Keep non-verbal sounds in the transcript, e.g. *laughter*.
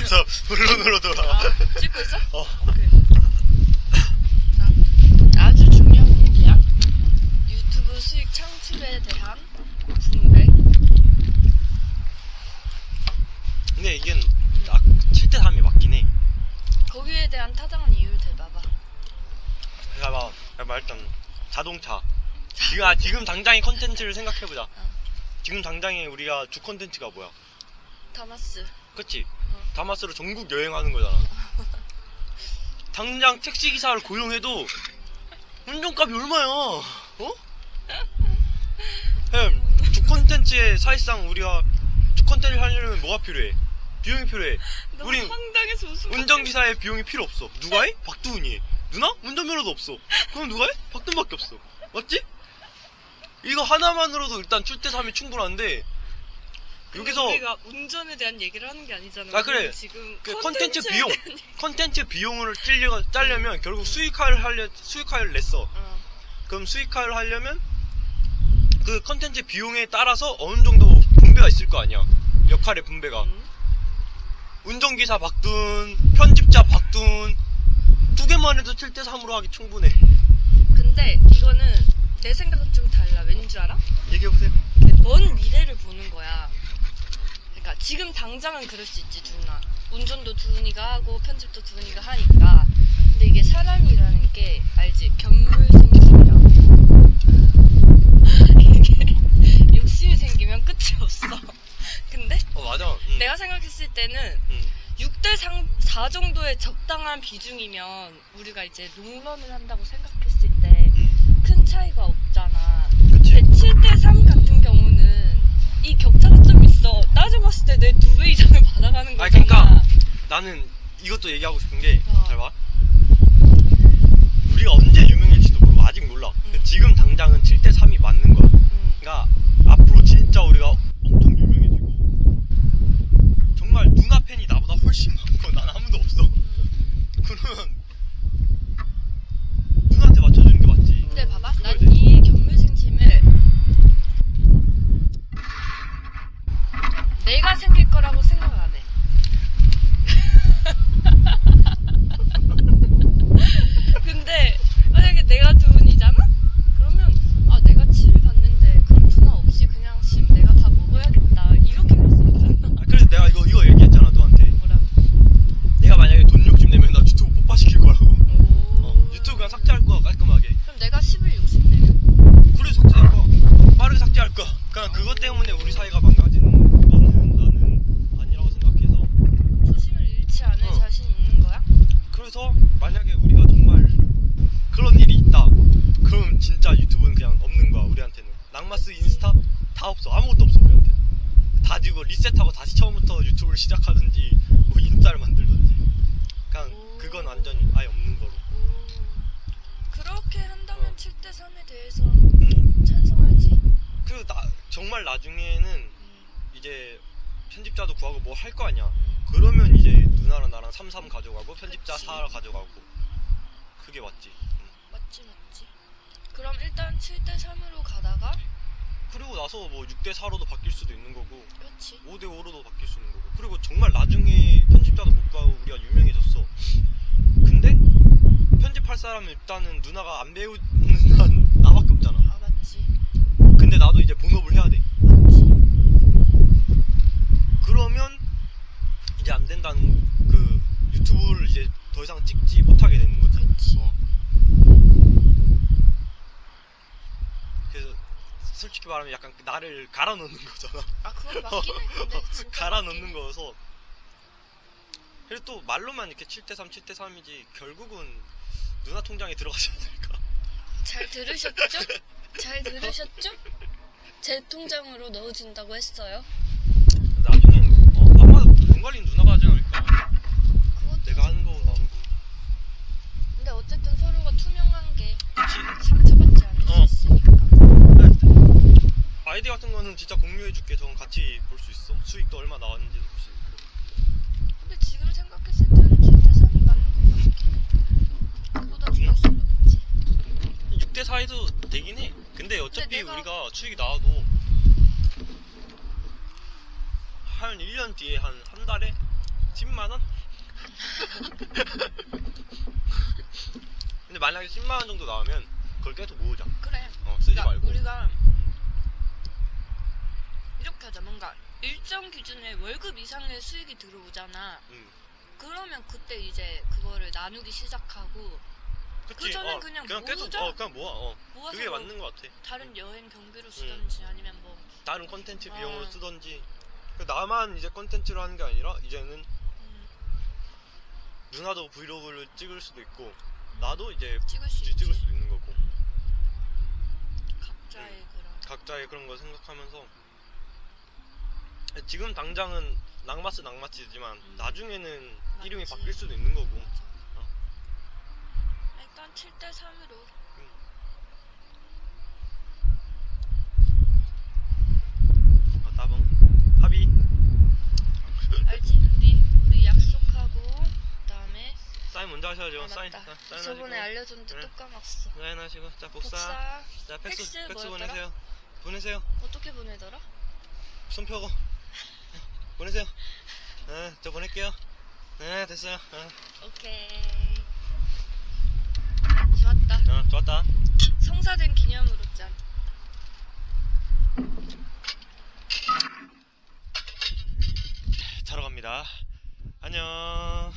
됐어 본론으로 돌아와 아, 찍고 있어? 어. 오케이. 자, 아주 중요한 얘기야. 유튜브 수익 창출에 대한 분배. 근데 이게 아, 7대 3이 맞긴 해 거기에 대한 타당한 이유를 대봐봐. 그러니까 막, 그러니까 막 일단 자동차 지금 아, 지금 당장의 컨텐츠를 생각해보자 지금 당장에 우리가 주 컨텐츠가 뭐야 다마스. 그치? 어. 다마스로 전국 여행하는 거잖아. 당장 택시 기사를 고용해도 운전값이 얼마야? 어? 형, 주 컨텐츠에 사실상 우리가 주 컨텐츠 하려면 뭐가 필요해? 비용이 필요해. 너무 우린 황당해서 웃음. 운전기사의 비용이 필요 없어. 누가 해? 박두훈이 해. 누나? 운전면허도 없어. 그럼 누가 해? 박두훈밖에 없어. 맞지? 이거 하나만으로도 일단 출대 3이 충분한데 여기서 우리가 운전에 대한 얘기를 하는 게 아니잖아. 아, 그래. 지금 그 컨텐츠 콘텐츠에 비용, 대한 얘기- 컨텐츠 비용을 찔려, 짜려면 결국 수익화를 하려, 수익화를 냈어. 어. 그럼 수익화를 하려면 그 컨텐츠 비용에 따라서 어느 정도 분배가 있을 거 아니야. 역할의 분배가. 음. 운전기사 박둔, 편집자 박둔, 두 개만 해도 7대 3으로 하기 충분해. 근데 이거는 내 생각은 좀 달라. 왠 줄 알아? 얘기해 보세요. 먼 미래를 보는 거야. 그러니까 지금 당장은 그럴 수 있지 두훈아. 운전도 두훈이가 하고 편집도 두훈이가 하니까. 근데 이게 사람이라는 게 알지? 견물생심이라고. *laughs* 이게 욕심이 생기면 끝이 없어. *laughs* 근데 어, 맞아. 응. 내가 생각했을 때는 응. 6대 4 정도의 적당한 비중이면 우리가 이제 롱런을 한다고 생각했을 때 큰 차이가 없잖아. 그치. 근데 7대 3 같은 경우는 이 격차가 좀 있어. 따져봤을 때 내 두 배 이상을 *laughs* 받아가는 거잖아. 아니, 그러니까 나는 이것도 얘기하고 싶은 게, 어. 잘 봐. 우리가 언제 유명해질지도 모르고 아직 몰라. 응. 지금 당장은 7대 3이 맞는 거야. 음. 그러니까 앞으로 진짜 우리가 엄청 유명해지고 정말 누나 팬이 나보다 훨씬 많고 난 아무도 없어. 그러면 누나한테 맞춰주는 게 맞지. 근데 봐봐. 그거에 난 대해서. 이 견물생심을 내가 생길 거라고 생각 안 해. 근데 만약에 내가 두은이잖아? 그러면 아 내가 7 받는데 그럼 누나 없이 그냥 10 내가 다 먹어야겠다 이렇게 할 수 있잖아. 아, 그래서 내가 이거 이거 얘기했잖아 너한테. 뭐라고? 내가 만약에 돈 욕심 내면 나 유튜브 폭파시킬 거라고. 오. 어, 유튜브 그냥 삭제할 거야 깔끔하게. 그럼 내가 10을 욕심내면 그래 삭제할 거야. 빠르게 삭제할 거야. 그냥 그것 때문에 우리 사이가 망가지는 거는 나는 아니라고 생각해서. 초심을 잃지 않을 어. 자신 있는 거야? 그래서 만약에 우리가 정말 그런 일이 있다. 그럼 진짜 유튜브는 그냥 없는 거야 우리한테는. 낭마스 인스타 다 없어 아무것도 없어 우리한테. 다 지고 리셋하고 다시 처음부터 유튜브를 시작하든지 뭐 인스타를 만들든지. 그냥 오. 그건 완전 히 아예 없는 거로. 오. 그렇게 한다면 어. 7대 3에 대해서 음. 찬성하지. 그리고 나 정말 나중에는 음, 이제 편집자도 구하고 뭐 할 거 아니야. 음. 그러면 이제 누나랑 나랑 33 가져가고 편집자 그치. 4 가져가고 그게 맞지. 응. 맞지 맞지. 그럼 일단 7대 3으로 가다가 그리고 나서 뭐 6대 4로도 바뀔 수도 있는 거고 그렇지. 5대 5로도 바뀔 수 있는 거고 그리고 정말 나중에 편집자도 못 구하고 우리가 유명해졌어. 근데 편집할 사람은 일단은 누나가 안 배우는 한 나밖에 없잖아. 아 맞지. 근데 나도 이제 본업을 해야 돼. 맞지. 그러면 이제 안 된다는 그 유튜브를 이제 더 이상 찍지 못하게 되는 거지. 그치. 어. 그래서 솔직히 말하면 약간 그 나를 갈아 넣는 거잖아. 아 그건 맞긴 해. 근데 *laughs* 진짜 갈아 맞긴 넣는 해. 거여서. 그리고 또 말로만 이렇게 7대3, 7대3이지 결국은 누나 통장에 들어가지 않을까. 잘 들으셨죠? 잘 들으셨죠? 제 통장으로 넣어준다고 했어요. 관리는 누나가 하지 않을까. 그것도 내가 하는 거 나는 근데 어쨌든 서로가 투명한 게. 상처받지 않을 어. 수 있으니까. 아이디 같은 거는 진짜 공유해줄게. 저건 같이 볼 수 있어. 수익도 얼마 나왔는지도 볼 수 있고. 근데 지금 생각했을 때는 7대 3이 맞는 것 같긴 해. 그보다 좋을 수는 없지. 6대 4에도 되긴 해. 근데 어차피 근데 내가- 우리가 수익이 나와도 한한 1년 뒤에 한 한 달에 10만 원? *laughs* 근데 만약에 10만 원 정도 나오면 그걸 계속 모으자. 그래. 어, 쓰지 그러니까 말고. 우리가 이렇게 하자. 뭔가 일정 기준의 월급 이상의 수익이 들어오잖아. 음. 그러면 그때 이제 그거를 나누기 시작하고 그치? 그전엔 어, 그냥 그냥 계속 모으자. 어 그냥 모아. 어. 모아서 그게 뭐 맞는 것 같아. 다른 여행 경비로 쓰던지 아니면 뭐 다른 컨텐츠 어. 비용으로 쓰던지. 그 나만 이제 컨텐츠로 하는 게 아니라 이제는 음, 누나도 브이로그를 찍을 수도 있고 나도 이제 찍을 수 찍- 있지. 찍을 수도 있는 거고 각자의 그런 각자의 그런 거 생각하면서 지금 당장은 낭마스 낭마치지만 음. 나중에는 이름이 맞지. 바뀔 수도 있는 거고 맞아. 어. 일단 7대 3으로 어, 따봉 합의 알지? 우리 우리 약속 하고 그다음에 사인 먼저 하셔야죠 아 사인 맞다. 사- 사인 저번에 하시고 알려줬는데 그래. 또 까먹었어. 사인 하시고 자 복사, 복사 자 팩스 팩스 팩스 뭐였더라? 보내세요 보내세요 어떻게 보내더라? 손 펴고 *laughs* 보내세요 네 저 보낼게요 네 됐어요 어, 오케이. 좋았다. 어, 좋았다 성사된 기념으로 짠. 자러 갑니다 안녕